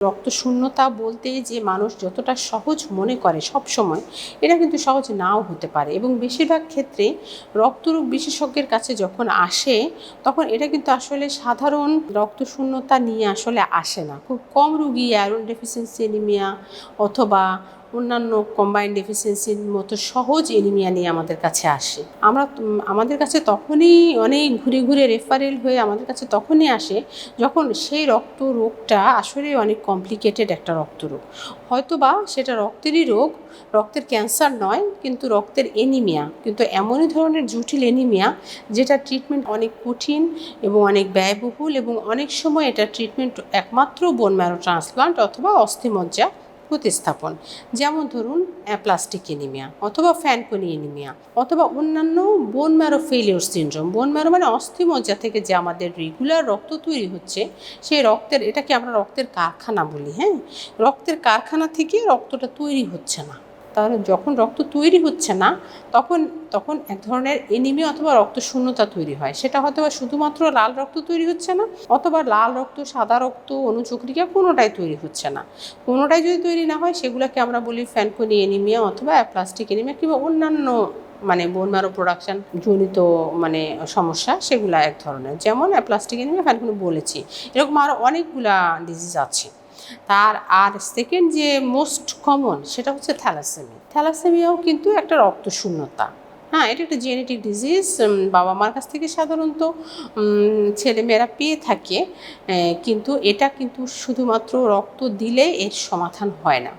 রক্তশূন্যতা বলতে যে মানুষ যতটা সহজ মনে করে সব সময় এটা কিন্তু সহজ নাও হতে পারে। এবং বেশিরভাগ ক্ষেত্রে রক্তরোগ বিশেষজ্ঞের কাছে যখন আসে, তখন এটা কিন্তু আসলে সাধারণ রক্তশূন্যতা নিয়ে আসলে আসে না। খুব কম রুগী আয়রন ডেফিসিয়েন্সি অ্যানিমিয়া অথবা অন্যান্য কম্বাইন্ড ডেফিসিয়েন্সির মতো সহজ এনিমিয়া নিয়ে আমাদের কাছে আসে। আমরা আমাদের কাছে তখনই অনেক ঘুরে ঘুরে রেফারেল হয়ে আমাদের কাছে তখনই আসে যখন সেই রক্ত রোগটা আসলে অনেক কমপ্লিকেটেড একটা রক্ত রোগ হয়তো বা সেটা রক্তেরই রোগ, রক্তের ক্যান্সার নয়, কিন্তু রক্তের এনিমিয়া কিন্তু এমনই ধরনের জটিল এনিমিয়া যেটা ট্রিটমেন্ট অনেক কঠিন এবং অনেক ব্যয়বহুল এবং অনেক সময় এটা ট্রিটমেন্ট একমাত্র বোন ম্যারো ট্রান্সপ্লান্ট অথবা অস্থিমজ্জা প্রতিস্থাপন, যেমন ধরুন প্লাস্টিক এনিমিয়া অথবা ফ্যানকোনি এনিমিয়া অথবা অন্যান্য bone marrow failure syndrome bone marrow মানে অস্থিমজ্জা থেকে যে আমাদের রেগুলার রক্ত তৈরি হচ্ছে, সেই রক্তের, এটাকে আমরা রক্তের কারখানা বলি হ্যাঁ? রক্তের কারখানা থেকে রক্তটা তৈরি হচ্ছে না। তাহলে যখন রক্ত তৈরি হচ্ছে না, তখন তখন এক ধরনের এনিমিয়া অথবা রক্ত শূন্যতা তৈরি হয়। সেটা হয়তো শুধুমাত্র লাল রক্ত তৈরি হচ্ছে না, অথবা লাল রক্ত, সাদা রক্ত, অনুচক্রিকা কোনোটাই তৈরি হচ্ছে না। কোনোটাই যদি তৈরি না হয়, সেগুলোকে আমরা বলি ফ্যানকনি এনিমিয়া অথবা অ্যাপ্লাস্টিক এনিমিয়া কিংবা অন্যান্য মানে বোন ম্যারো প্রোডাকশন জনিত মানে সমস্যা, সেগুলো এক ধরনের। যেমন অ্যাপ্লাস্টিক এনিমিয়া, ফ্যানকনি বলেছি। এরকম আরও অনেকগুলা ডিজিজ আছে। তার আর সেকেন্ড যে মোস্ট কমন সেটা হচ্ছে থ্যালাসেমি থ্যালাসেমিয়াও কিন্তু একটা রক্তশূন্যতা। হ্যাঁ এটা একটা জেনেটিক ডিজিজ বাবা মার কাছ থেকে সাধারণত ছেলেমেয়েরা পেয়ে থাকে কিন্তু এটা কিন্তু শুধুমাত্র রক্ত দিলে এর সমাধান হয় না।